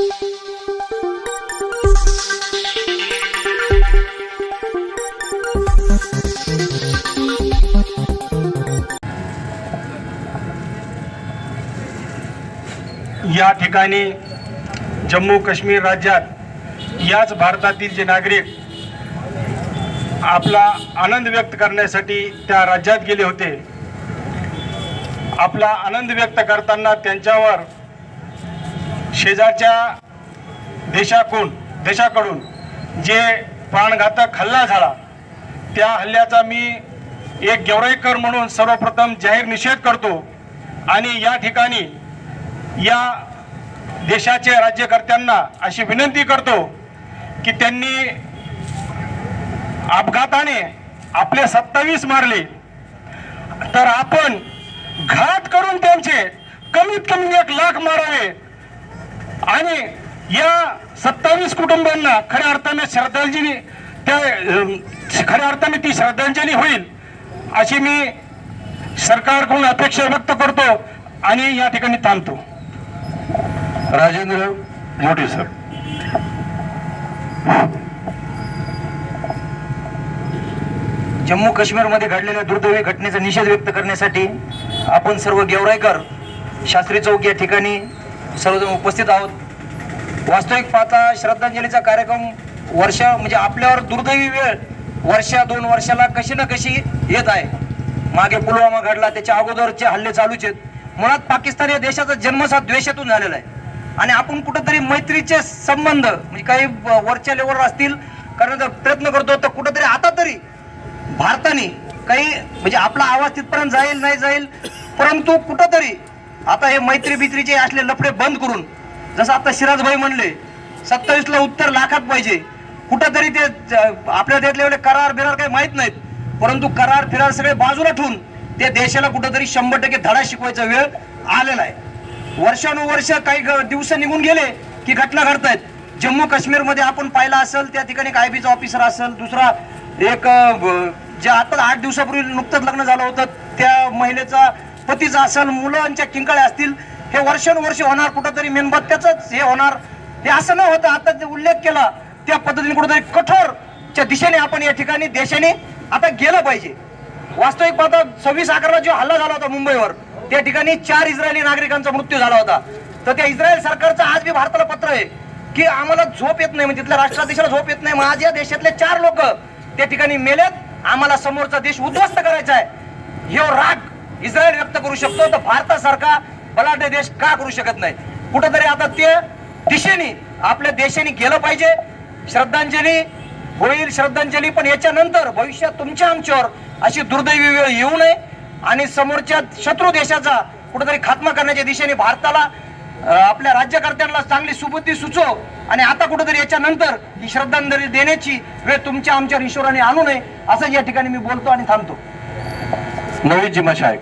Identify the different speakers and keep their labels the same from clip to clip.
Speaker 1: या ठिकाणी जम्मू काश्मीर राज्यात याच भारतातील जे नागरिक आपला आनंद व्यक्त करण्यासाठी त्या राज्यात गेले होते. आपला आनंद व्यक्त करताना त्यांच्यावर शेजारच्या देशाकडून देशाकडून जे प्राणघातक हल्ला झाला त्या हल्ल्याचा मी एक गेवराईकर म्हणून सर्वप्रथम जाहीर निषेध करतो आणि या ठिकाणी या देशाचे राज्यकर्त्यांना अशी विनंती करतो की त्यांनी अपघाताने आपले सत्तावीस मारले. तर आपण घात करून त्यांचे कमीत कमी एक लाख मारावे. आणि या सत्तावीस कुटुंबांना खऱ्या अर्थाने श्रद्धांजली त्या खऱ्या अर्थाने ती श्रद्धांजली होईल अशी मी सरकारकडून अपेक्षा व्यक्त करतो आणि या ठिकाणी थांबतो.
Speaker 2: राजेंद्र मोठे सर.
Speaker 3: जम्मू काश्मीरमध्ये घडलेल्या दुर्दैवी घटनेचा निषेध व्यक्त करण्यासाठी आपण सर्व गेवराईकर शास्त्री चौक या ठिकाणी सर्वजण उपस्थित आहोत. वास्तविक पाहता श्रद्धांजलीचा कार्यक्रम वर्ष म्हणजे आपल्यावर दुर्दैवी वेळ वर्षा दोन वर्षाला कशी ना कशी येत आहे. मागे पुलवामा घडला त्याच्या अगोदरचे हल्ले चालूच आहेत. मुळात पाकिस्तान या देशाचा जन्मच हा द्वेषातून झालेला आहे. आणि आपण कुठंतरी मैत्रीचे संबंध म्हणजे काही वरच्या लेवलवर असतील करण्याचा प्रयत्न करतो तर कुठंतरी आता तरी भारताने काही म्हणजे आपला आवाज तिथपर्यंत जाईल नाही जाईल परंतु कुठंतरी आता हे मैत्री बित्रीचे असले लफडे बंद करून जसं आता सिराजभाई म्हणले सत्तावीसला उत्तर लाखात पाहिजे. कुठंतरी ते आपल्या आपल्या एवढे करार बिरार काही माहीत नाहीत. परंतु करार फिरार सगळे बाजूला ठेवून ते देशाला कुठंतरी शंभर टक्के धडा शिकवायचा वेळ आलेला आहे. वर्षानुवर्ष काही दिवस निघून गेले की घटना घडतायत. जम्मू काश्मीरमध्ये आपण पाहिलं असेल त्या ठिकाणी कायबीचा ऑफिसर असेल दुसरा एक जे आता आठ दिवसापूर्वी नुकतंच लग्न झालं होतं त्या महिलेचा पतीचं असेल मुलांच्या किंकाळ्या असतील हे वर्षानुवर्ष होणार कुठंतरी मेणबत्त्याच हे होणार. हे असं न होतं आता जे उल्लेख केला त्या पद्धतीने कुठेतरी कठोरच्या दिशेने आपण या ठिकाणी देशाने आता गेलं पाहिजे. वास्तविक पाहता सव्वीस अकराला जो हल्ला झाला होता मुंबईवर त्या ठिकाणी चार इस्रायली नागरिकांचा मृत्यू झाला होता. तर त्या इस्रायल सरकारचं आज बी भारताला पत्र आहे की आम्हाला झोप येत नाही म्हणजे तिथल्या राष्ट्राध्यक्षाला झोप येत नाही. माझ्या देशातले चार लोक त्या ठिकाणी मेलेत. आम्हाला समोरचा देश उद्ध्वस्त करायचा आहे. हे राग इस्रायल व्यक्त करू शकतो तर भारतासारखा बलाढ्य देश का करू शकत नाही? कुठंतरी आता ते दिशेने आपल्या देशाने गेलं पाहिजे. श्रद्धांजली होईल श्रद्धांजली पण याच्यानंतर भविष्यात तुमच्या आमच्यावर अशी दुर्दैवी वेळ येऊ नये. आणि समोरच्या शत्रू देशाचा कुठेतरी खात्मा करण्याच्या दिशेने भारताला आपल्या राज्यकर्त्यांना चांगली सुबुद्धी सुचव आणि आता कुठेतरी याच्यानंतर ही श्रद्धांजली देण्याची वेळ तुमच्या आमच्यावर ईश्वराने आणू नये असं या ठिकाणी मी बोलतो आणि थांबतो.
Speaker 2: नवीद जिमा शाळेत.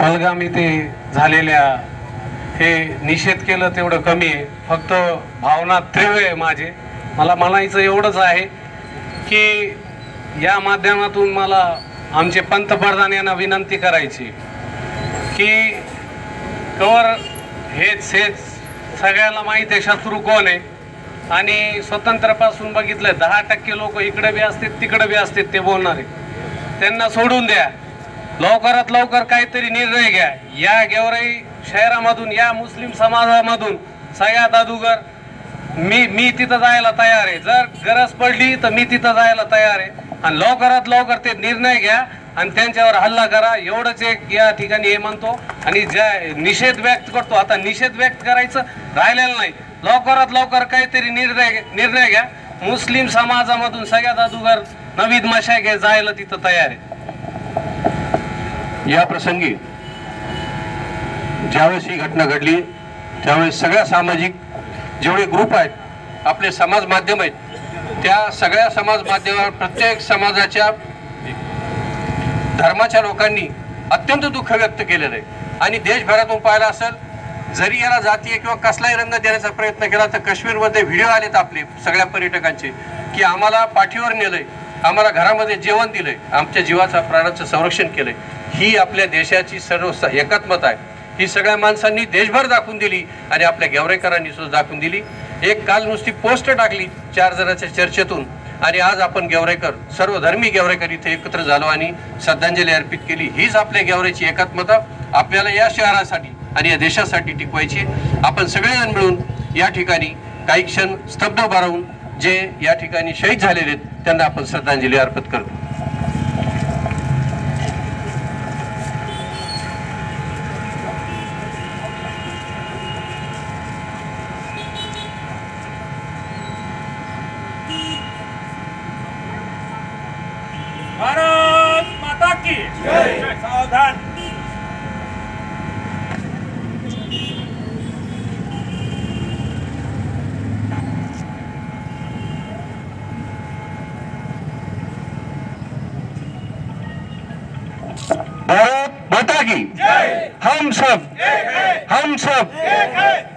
Speaker 4: पलगाम इथे झालेल्या हे निषेध केलं तेवढं कमी आहे. फक्त भावना तीव्र आहे माझे. मला म्हणायचं एवढंच आहे की या माध्यमातून मला आमचे पंतप्रधान यांना विनंती करायची की कवर हेच हेच सगळ्याला माहीत आहे शत्रू कोण आहे. आणि स्वतंत्रपासून बघितलं दहा टक्के लोक इकडे बी असतील तिकडे बी असतील ते बोलणारे त्यांना सोडून द्या. लवकरात लवकर काहीतरी निर्णय घ्या. या गेवराई शहरामधून या मुस्लिम समाजामधून सगळ्यात अदुगर मी मी तिथं जायला तयार आहे. जर गरज पडली तर मी तिथं जायला तयार आहे. आणि लवकरात लवकर ते निर्णय घ्या आणि त्यांच्यावर हल्ला करा. एवढंच एक या ठिकाणी हे म्हणतो. आणि ज्या निषेध व्यक्त करतो आता निषेध व्यक्त करायचं राहिलेलं नाही. लवकरात लवकर काहीतरी निर्णय निर्णय घ्या. मुस्लिम समाजामधून सगळ्यात अदुगर नवीद मशाक जायला तिथं तयार आहे
Speaker 2: या प्रसंगी ज्यावेळेस ही घटना घडली त्यावेळेस सगळ्या सामाजिक जेवढे ग्रुप आहेत आपले समाज माध्यम आहेत त्या सगळ्या समाज माध्यमावर प्रत्येक समाजाच्या धर्माच्या लोकांनी अत्यंत दुःख व्यक्त केलेलं आहे. आणि देशभरातून पाहिलं असेल जरी याला जातीय किंवा कसलाही रंग देण्याचा प्रयत्न केला तर काश्मीरमध्ये व्हिडिओ आलेत आपले सगळ्या पर्यटकांचे की आम्हाला पाठीवर नेलंय आम्हाला घरामध्ये जेवण दिलंय आमच्या जीवाचा प्राणाचं संरक्षण केलंय. ही आपल्या देशाची सर्व स- एकात्मता आहे. ही सगळ्या माणसांनी देशभर दाखवून दिली आणि आपल्या गेवरेकरांनी सुद्धा दाखवून दिली. एक काल नुसती पोस्ट टाकली चार जणांच्या चर्चेतून आणि आज आपण गेवरेकर सर्व धर्मी गेवरेकर इथे एकत्र झालो आणि श्रद्धांजली अर्पित केली. हीच आपल्या गेवरेची एकात्मता. आपल्याला या शहरासाठी आणि या देशासाठी टिकवायची. आपण सगळेजण मिळून या ठिकाणी काही क्षण स्तब्ध उभा राहून जे या ठिकाणी शहीद झालेले आहेत त्यांना आपण श्रद्धांजली अर्पित करतो.
Speaker 5: भारत माता की सावधान.
Speaker 1: भारत माता की। हम सब हम सब।